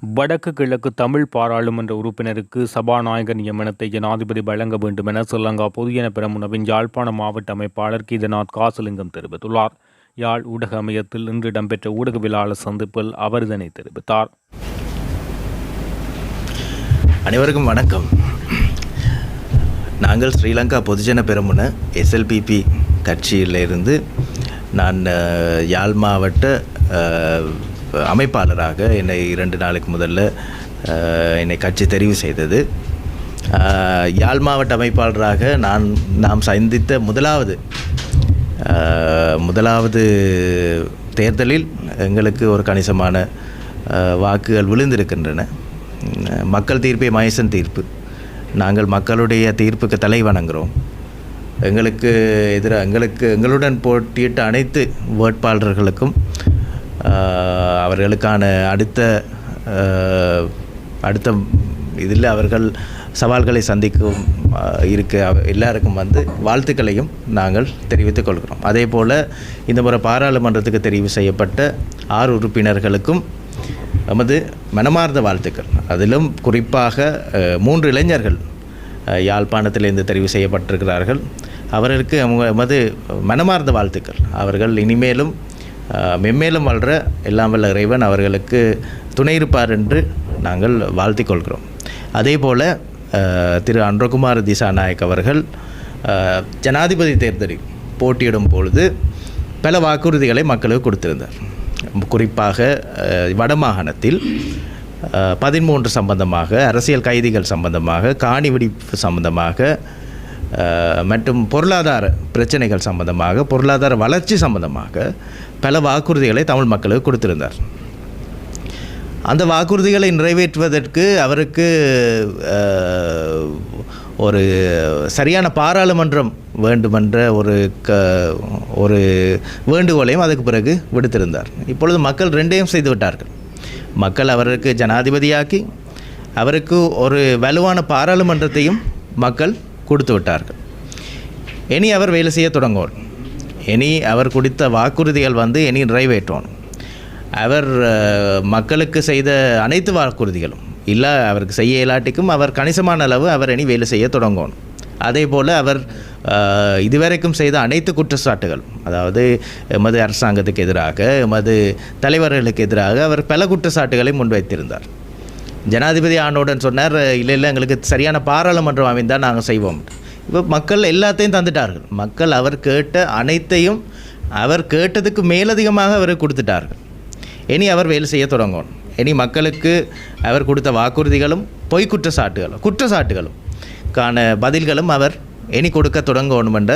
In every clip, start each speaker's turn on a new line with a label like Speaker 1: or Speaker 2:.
Speaker 1: வடக்கு கிழக்கு தமிழ் பாராளுமன்ற உறுப்பினருக்கு சபாநாயகர் நியமனத்தை ஜனாதிபதி வழங்க வேண்டும் என ஸ்ரீலங்கா பொதுஜன பெரமுனவின் யாழ்ப்பாண மாவட்ட அமைப்பாளர் கீதநாத் காசலிங்கம் தெரிவித்துள்ளார். யாழ் ஊடக அமையத்தில் இன்று இடம்பெற்ற ஊடகவியலாளர் சந்திப்பில் அவர் இதனை தெரிவித்தார்.
Speaker 2: அனைவருக்கும் வணக்கம். நாங்கள் ஸ்ரீலங்கா பொதுஜன பெரமுன எஸ்எல்பிபி கட்சியிலிருந்து நான் யாழ் மாவட்ட அமைப்பாளராக என்னை இரண்டு நாளுக்கு முதல்ல என்னை கட்சி தெரிவு செய்தது. யாழ் மாவட்ட அமைப்பாளராக நான் நாம் சந்தித்த முதலாவது முதலாவது தேர்தலில் எங்களுக்கு ஒரு கணிசமான வாக்குகள் விழுந்திருக்கின்றன. மக்கள் தீர்ப்பே மகேசன் தீர்ப்பு. நாங்கள் மக்களுடைய தீர்ப்புக்கு தலை வணங்குகிறோம் எங்களுக்கு எதிராக எங்களுக்கு எங்களுடன் போட்டியிட்ட அனைத்து வேட்பாளர்களுக்கும் அவர்களுக்கான அடுத்த அடுத்த இதில் அவர்கள் சவால்களை சந்திக்கும் இருக்க. எல்லாருக்கும் வந்து வாழ்த்துக்களையும் நாங்கள் தெரிவித்துக் கொள்கிறோம். அதே போல் இந்த முறை பாராளுமன்றத்துக்கு தெரிவு செய்யப்பட்ட ஆறு உறுப்பினர்களுக்கும் நமது மனமார்ந்த வாழ்த்துக்கள். அதிலும் குறிப்பாக மூன்று இளைஞர்கள் யாழ்ப்பாணத்திலிருந்து தெரிவு செய்யப்பட்டிருக்கிறார்கள். அவர்களுக்கு அவங்க எமது மனமார்ந்த வாழ்த்துக்கள். அவர்கள் இனிமேலும் மென்மேலும் வளர எல்லாம் வல்ல இறைவன் அவர்களுக்கு துணை இருப்பார் என்று நாங்கள் வாழ்த்திக் கொள்கிறோம். அதே போல் திரு அன்றகுமார் திசாநாயக் அவர்கள் ஜனாதிபதி தேர்தலில் போட்டியிடும் பொழுது பல வாக்குறுதிகளை மக்களுக்கு கொடுத்திருந்தார். குறிப்பாக வடமாகாணத்தில் பதிமூன்று சம்பந்தமாக அரசியல் கைதிகள் சம்பந்தமாக காணி வெடிப்பு சம்பந்தமாக மற்றும் பொருளாதார பிரச்சனைகள் சம்பந்தமாக பொருளாதார வளர்ச்சி சம்பந்தமாக பல வாக்குறுதிகளை தமிழ் மக்களுக்கு கொடுத்திருந்தார். அந்த வாக்குறுதிகளை நிறைவேற்றுவதற்கு அவருக்கு ஒரு சரியான பாராளுமன்றம் வேண்டுமென்ற ஒரு க ஒரு வேண்டுகோளையும் அதுக்கு பிறகு விடுத்திருந்தார். இப்பொழுது மக்கள் ரெண்டையும் செய்து விட்டார்கள். மக்கள் அவருக்கு ஜனாதிபதியாக்கி அவருக்கு ஒரு வலுவான பாராளுமன்றத்தையும் மக்கள் கொடுத்து விட்டார்கள். இனி அவர் வேலை செய்ய தொடங்குவார். இனி அவர் கொடுத்த வாக்குறுதிகள் வந்து இனி நிறைவேற்றணும் அவர் மக்களுக்கு செய்த அனைத்து வாக்குறுதிகளும் இல்லை அவருக்கு செய்ய இல்லாட்டிக்கும் அவர் கணிசமான அளவு அவர் இனி வேலை செய்ய தொடங்கணும் அதே போல் அவர் இதுவரைக்கும் செய்த அனைத்து குற்றச்சாட்டுகள் அதாவது எமது அரசாங்கத்துக்கு எதிராக எமது தலைவர்களுக்கு எதிராக அவர் பல குற்றச்சாட்டுகளை முன்வைத்திருந்தார். ஜனாதிபதி ஆனோடன் சொன்னார் இல்லை இல்லை எங்களுக்கு சரியான பாராளுமன்றம் அமைந்தால் நாங்கள் செய்வோம். இப்போ மக்கள் எல்லாத்தையும் தந்துட்டார்கள். மக்கள் அவர் கேட்ட அனைத்தையும் அவர் கேட்டதுக்கு மேலதிகமாக அவர் கொடுத்துட்டார்கள். இனி அவர் வேலை செய்ய தொடங்கணும். இனி மக்களுக்கு அவர் கொடுத்த வாக்குறுதிகளும் பொய் குற்றச்சாட்டுகளும் குற்றச்சாட்டுகளும் கான பதில்களும் அவர் இனி கொடுக்க தொடங்கணும் என்ற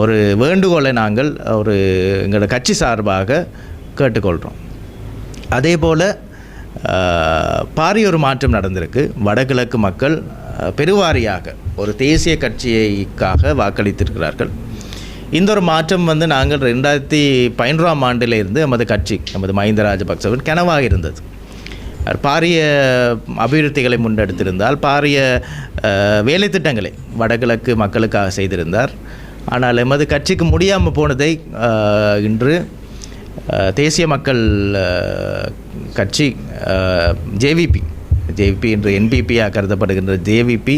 Speaker 2: ஒரு வேண்டுகோளை நாங்கள் ஒரு எங்களோட கட்சி சார்பாக கேட்டுக்கொள்கிறோம் அதே போல் பாரிய ஒரு மாற்றம் நடந்திருக்கு. வடகிழக்கு மக்கள் பெருவாரியாக ஒரு தேசிய கட்சியைக்காக வாக்களித்திருக்கிறார்கள். இந்த ஒரு மாற்றம் வந்து நாங்கள் ரெண்டாயிரத்தி பதினொன்றாம் ஆண்டிலிருந்து எமது கட்சி எமது மஹிந்த ராஜபக்சவின் கனவாக இருந்தது. பாரிய அபிவிருத்திகளை முன்னெடுத்திருந்தால் பாரிய வேலை திட்டங்களை வடகிழக்கு மக்களுக்காக செய்திருந்தார். ஆனால் எமது கட்சிக்கு முடியாமல் போனதை இன்று தேசிய மக்கள் கட்சி ஜேவிபி ஜேவிபி என்று என்பிபியாக கருதப்படுகின்ற ஜேவிபி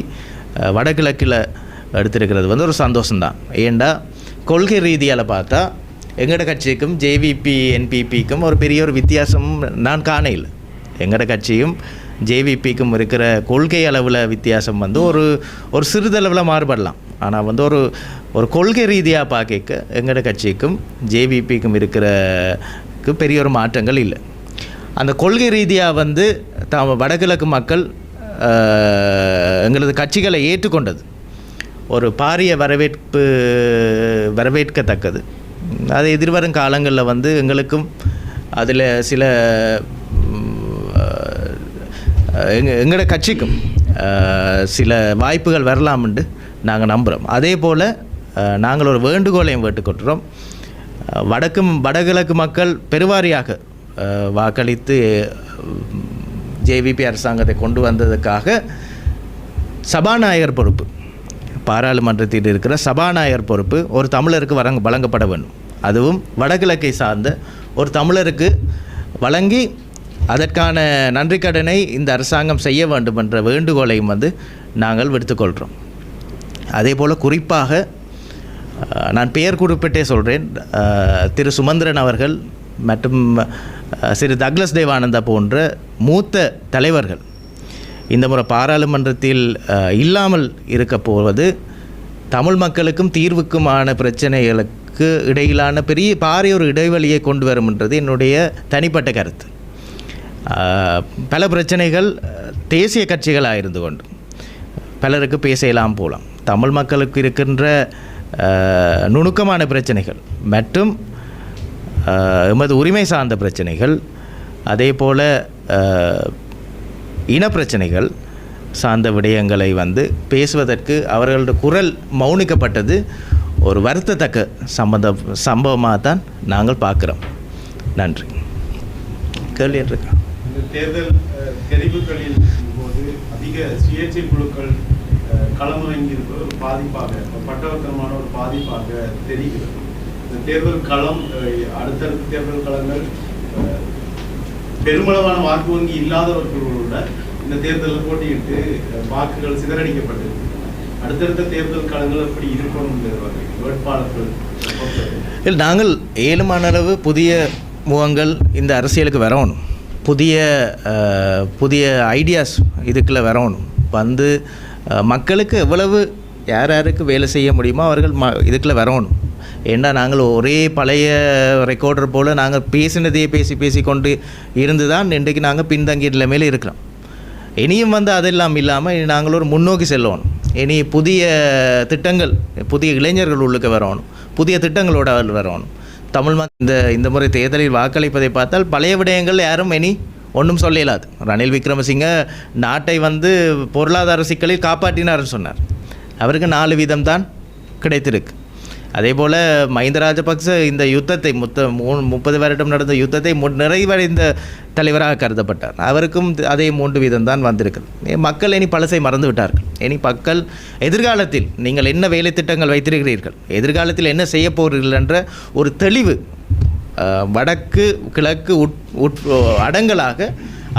Speaker 2: வடகிழக்கில் எடுத்திருக்கிறது வந்து ஒரு சந்தோஷம்தான். ஏண்டா? கொள்கை ரீதியால் பார்த்தா எங்களோட கட்சிக்கும் ஜேவிபி என்பிபிக்கும் ஒரு பெரிய ஒரு வித்தியாசம் நான் காண இல்லை. எங்களோட கட்சியும் ஜேவிபிக்கும் இருக்கிற கொள்கை அளவில் வித்தியாசம் வந்து ஒரு ஒரு சிறிதளவில் மாறுபடலாம். ஆனால் வந்து ஒரு ஒரு கொள்கை ரீதியாக பார்க்க எங்களோட கட்சிக்கும் ஜேவிபிக்கும் இருக்கிறக்கு பெரிய ஒரு மாற்றங்கள் இல்லை. அந்த கொள்கை ரீதியாக வந்து தாம் வடகிழக்கு மக்கள் எங்களது கட்சிகளை ஏற்றுக்கொண்டது. ஒரு பாரிய வரவேற்பு வரவேற்கத்தக்கது. அது எதிர்வரும் காலங்களில் வந்து எங்களுக்கும் அதில் சில எங்கள் எங்க எங்களோட கட்சிக்கும் சில வாய்ப்புகள் வரலாம்ண்டு நாங்கள் நம்புகிறோம் அதே போல் நாங்கள் ஒரு வேண்டுகோளையும் வேட்டுக்கொள்கிறோம். அஹ், வடக்கும் வடகிழக்கு மக்கள் பெருவாரியாக வாக்களித்து ஜேவிபி அரசாங்கத்தை கொண்டு வந்ததுக்காக சபாநாயகர் பொறுப்பு பாராளுமன்றத்தில் இருக்கிற சபாநாயகர் பொறுப்பு ஒரு தமிழருக்கு வழங்க வழங்கப்பட வேண்டும். அதுவும் வடகிழக்கை சார்ந்த ஒரு தமிழருக்கு வழங்கி அதற்கான நன்றி கடனை இந்த அரசாங்கம் செய்ய வேண்டும் என்ற வேண்டுகோளையும் வந்து நாங்கள் விடுத்துக்கொள்கிறோம் அதே போல் குறிப்பாக நான் பெயர் குறிப்பிட்டே சொல்கிறேன் திரு சுமந்திரன் அவர்கள் மற்றும் சிறு தக்லஸ் தேவானந்தா போன்ற மூத்த தலைவர்கள் இந்த முறை பாராளுமன்றத்தில் இல்லாமல் இருக்க போவது தமிழ் மக்களுக்கும் தீர்வுக்குமான பிரச்சனைகளுக்கு இடையிலான பெரிய பாரிய ஒரு இடைவெளியை கொண்டு வரும்ன்றது என்னுடைய தனிப்பட்ட கருத்து. பல பிரச்சனைகள் தேசிய கட்சிகளாக இருந்து கொண்டு பலருக்கு பேசலாம் போகலாம் தமிழ் மக்களுக்கு இருக்கின்ற நுணுக்கமான பிரச்சனைகள் மற்றும் எமது உரிமை சார்ந்த பிரச்சனைகள் அதே போல் இனப்பிரச்சனைகள் சார்ந்த விடயங்களை வந்து பேசுவதற்கு அவர்களுடைய குரல் மௌனிக்கப்பட்டது ஒரு வருத்தத்தக்க சம்பந்த சம்பவமாக தான் நாங்கள் பார்க்குறோம். நன்றி. கேள்வி
Speaker 3: என்று தேர்தல் தெரிவுகளின் போது அதிக சுயேட்சை குழுக்கள் அஹ், களமிறங்கி ஒரு பாதிப்பாக பட்டவர்த்தனமான ஒரு பாதிப்பாக தெரிகிறது. இந்த தேர்தல் களம் அடுத்தடுத்த தேர்தல் களங்கள் பெருமளவான வாக்கு வங்கி இல்லாதவர்களோட இந்த தேர்தலில் போட்டியிட்டு வாக்குகள் சிதறடிக்கப்பட்டிருக்கு அடுத்தடுத்த தேர்தல் களங்கள் எப்படி இருக்கணும் வேட்பாளர்கள்
Speaker 2: இல்லை நாங்கள் ஏழுமான அளவு புதிய முகங்கள் இந்த அரசியலுக்கு வரணும் புதிய புதிய ஐடியாஸ் இதுக்குள்ளே வரணும் வந்து மக்களுக்கு எவ்வளவு யார் யாருக்கு வேலை செய்ய முடியுமோ அவர்கள் ம இதுக்குள்ளே வரணும். ஏன்னா நாங்கள் ஒரே பழைய ரெக்கார்டர் போல் நாங்கள் பேசினதையே பேசி பேசி கொண்டு இருந்து தான் இன்றைக்கு நாங்கள் பின்தங்கி நிலைமையில் இருக்கிறோம். இனியும் வந்து அதெல்லாம் இல்லாமல் நாங்கள் ஒரு முன்னோக்கி செல்லணும். இனி புதிய திட்டங்கள் புதிய இளைஞர்கள் உள்ளுக்கு வரணும். புதிய திட்டங்களோட வரணும். தமிழ் மக் இந்த இந்த முறை தேர்தலில் வாக்களிப்பதை பார்த்தால் பழைய விடயங்கள் யாரும் இனி ஒன்றும் சொல்ல இயலாது ரணில் விக்ரமசிங்க நாட்டை வந்து பொருளாதார சிக்கலில் காப்பாற்றினார்னு சொன்னார். அவருக்கு நாலு வீதம் தான் கிடைத்திருக்கு. அதே போல் மஹிந்த ராஜபக்ச இந்த யுத்தத்தை முத்த மூணு முப்பது வருடம் நடந்த யுத்தத்தை மு நிறைவடைந்த தலைவராக கருதப்பட்டார். அவருக்கும் த- அதே மூன்று வீதம் தான் வந்திருக்குது மக்கள் இனி பழசை மறந்து விட்டார்கள். இனி மக்கள் எதிர்காலத்தில் நீங்கள் என்ன வேலை திட்டங்கள் வைத்திருக்கிறீர்கள்? எதிர்காலத்தில் என்ன செய்ய போகிறீர்கள் என்ற ஒரு தெளிவு வடக்கு கிழக்கு உட் உட் அடங்கலாக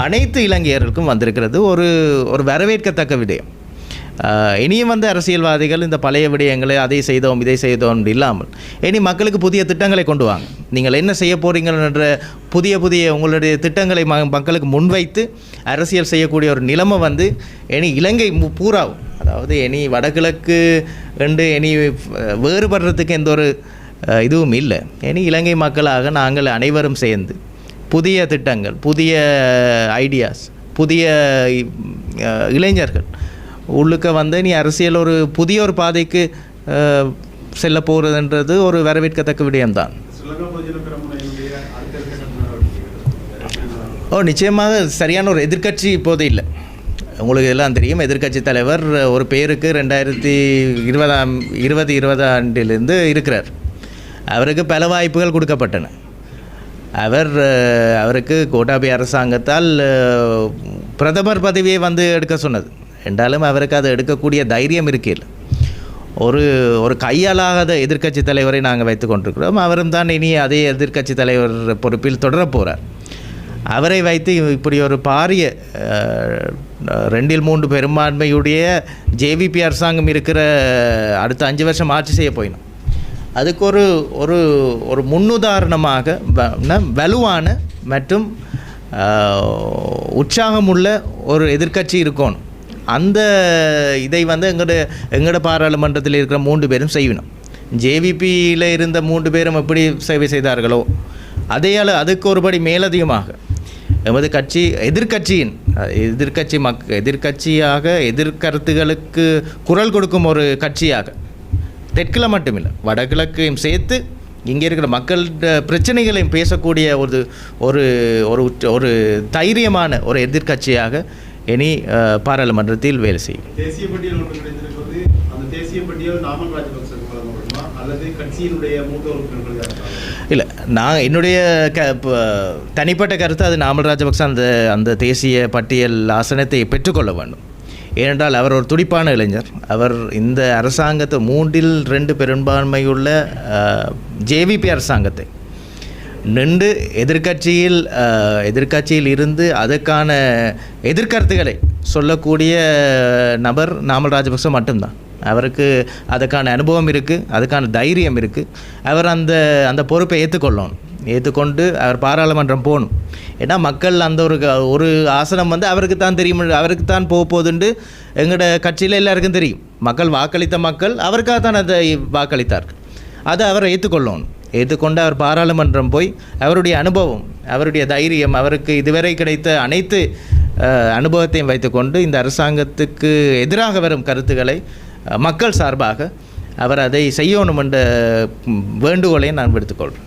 Speaker 2: அனைத்து இலங்கையர்களுக்கும் வந்திருக்கிறது. ஒரு ஒரு வரவேற்கத்தக்க விடயம். இனியும் வந்து அரசியல்வாதிகள் இந்த பழைய விடயங்களை அதை செய்தோம் இதை செய்தோம் இல்லாமல் இனி மக்களுக்கு புதிய திட்டங்களை கொண்டு வாங்க. நீங்கள் என்ன செய்ய போகிறீங்கன்ற என்ற புதிய புதிய உங்களுடைய திட்டங்களை ம மக்களுக்கு முன்வைத்து அரசியல் செய்யக்கூடிய ஒரு நிலைமை வந்து இனி இலங்கை பூராவும் அதாவது இனி வடகிழக்கு என்று இனி வேறுபடுறதுக்கு எந்த ஒரு இதுவும் இல்லை. இனி இலங்கை மக்களாக நாங்கள் அனைவரும் சேர்ந்து புதிய திட்டங்கள் புதிய ஐடியாஸ் புதிய இளைஞர்கள் உள்ளுக்க வந்து நீ அரசியல் ஒரு புதிய ஒரு பாதைக்கு செல்ல போகிறதுன்றது ஒரு வரவேற்கத்தக்க விடயம்தான். ஓ நிச்சயமாக சரியான ஒரு எதிர்க்கட்சி இப்போது இல்லை. உங்களுக்கு எல்லாம் தெரியும். எதிர்க்கட்சி தலைவர் ஒரு பேருக்கு ரெண்டாயிரத்தி இருபதாம் இருபது இருபதாண்டிலிருந்து இருக்கிறார். அவருக்கு பல வாய்ப்புகள் கொடுக்கப்பட்டன. அவர் அவருக்கு கோட்டாபி அரசாங்கத்தால் பிரதமர் பதவியை வந்து எடுக்க சொன்னது. என்றாலும் அவருக்கு அதை எடுக்கக்கூடிய தைரியம் இருக்கையில். ஒரு ஒரு கையாளாகாத எதிர்க்கட்சி தலைவரை நாங்கள் வைத்து கொண்டிருக்கிறோம். அவரும் தான் இனி அதே எதிர்க்கட்சி தலைவர் பொறுப்பில் தொடரப் போகிறார் அவரை வைத்து இப்படி ஒரு பாரிய ரெண்டில் மூன்று பெரும்பான்மையுடைய ஜேவிபி அரசாங்கம் இருக்கிற அடுத்த அஞ்சு வருஷம் ஆட்சி செய்ய போயினோம். அதுக்கு ஒரு ஒரு ஒரு முன்னுதாரணமாக வ- வலுவான மற்றும் உற்சாகமுள்ள ஒரு எதிர்க்கட்சி இருக்கணும். அந்த இதை வந்து எங்களோட எங்களோட பாராளுமன்றத்தில் இருக்கிற மூன்று பேரும் செய்யணும். ஜேவிபியில் இருந்த மூன்று பேரும் எப்படி சேவை செய்தார்களோ அதையால் அதுக்கு ஒருபடி மேலதிகமாக எமது கட்சி எதிர்க்கட்சியின் எதிர்கட்சி எதிர்க்கட்சி மக் எதிர்க்கட்சியாக எதிர்கருத்துகளுக்கு குரல் கொடுக்கும் ஒரு கட்சியாக தெற்கில் மட்டுமில்லை வடகிழக்கையும் சேர்த்து இங்கே இருக்கிற மக்கள் பிரச்சனைகளையும் பேசக்கூடிய ஒரு ஒரு ஒரு ஒரு தைரியமான ஒரு எதிர்க்கட்சியாக இனி பாராளுமன்றத்தில் வேலை செய்யும்.
Speaker 3: தேசிய பட்டியல் ஒன்று கிடைத்திருப்பது அந்த தேசிய பட்டியல் நாமல் ராஜபக்சருக்கு வழங்கப்படுமா அல்லது கட்சியினுடைய மூத்த உறுப்பினர்கள் யாருக்காக
Speaker 2: இல்லை நான் என்னுடைய க தனிப்பட்ட கருத்து அது நாமல் ராஜபக்ச அந்த அந்த தேசிய பட்டியல் ஆசனத்தை பெற்றுக்கொள்ள வேண்டும். ஏனென்றால் அவர் ஒரு துடிப்பான இளைஞர். அவர் இந்த அரசாங்கத்தை மூன்றில் ரெண்டு பெரும்பான்மையுள்ள ஜேவிபி அரசாங்கத்தை நின்று எதிர்க்கட்சியில் எதிர்கட்சியில் எதிர்க்கட்சியில் இருந்து அதற்கான எதிர்கருத்துக்களை சொல்லக்கூடிய நபர் நாமல் ராஜபக்ச மட்டும்தான். அவருக்கு அதுக்கான அனுபவம் இருக்குது அதுக்கான தைரியம் இருக்குது அவர் அந்த அந்த பொறுப்பை ஏற்றுக்கொள்ளணும். ஏற்றுக்கொண்டு அவர் பாராளுமன்றம் போகணும். ஏன்னா மக்கள் அந்த ஒரு க- ஒரு ஆசனம் வந்து அவருக்கு தான் தெரியும். அவருக்கு தான் போக போகுதுண்டு. எங்களோட கட்சியில் எல்லாருக்கும் தெரியும். மக்கள் வாக்களித்த மக்கள் அவருக்காக தான் அதை வாக்களித்தார்கள். அதை அவர் ஏற்றுக்கொள்ளணும் ஏற்றுக்கொண்டு அவர் பாராளுமன்றம் போய் அவருடைய அனுபவம் அவருடைய தைரியம் அவருக்கு இதுவரை கிடைத்த அனைத்து அனுபவத்தையும் வைத்துக்கொண்டு இந்த அரசாங்கத்துக்கு எதிராக வரும் கருத்துக்களை மக்கள் சார்பாக அவர் அதை செய்யணும் என்ற வேண்டுகோளையும் நான் எடுத்துக்கொள்கிறேன்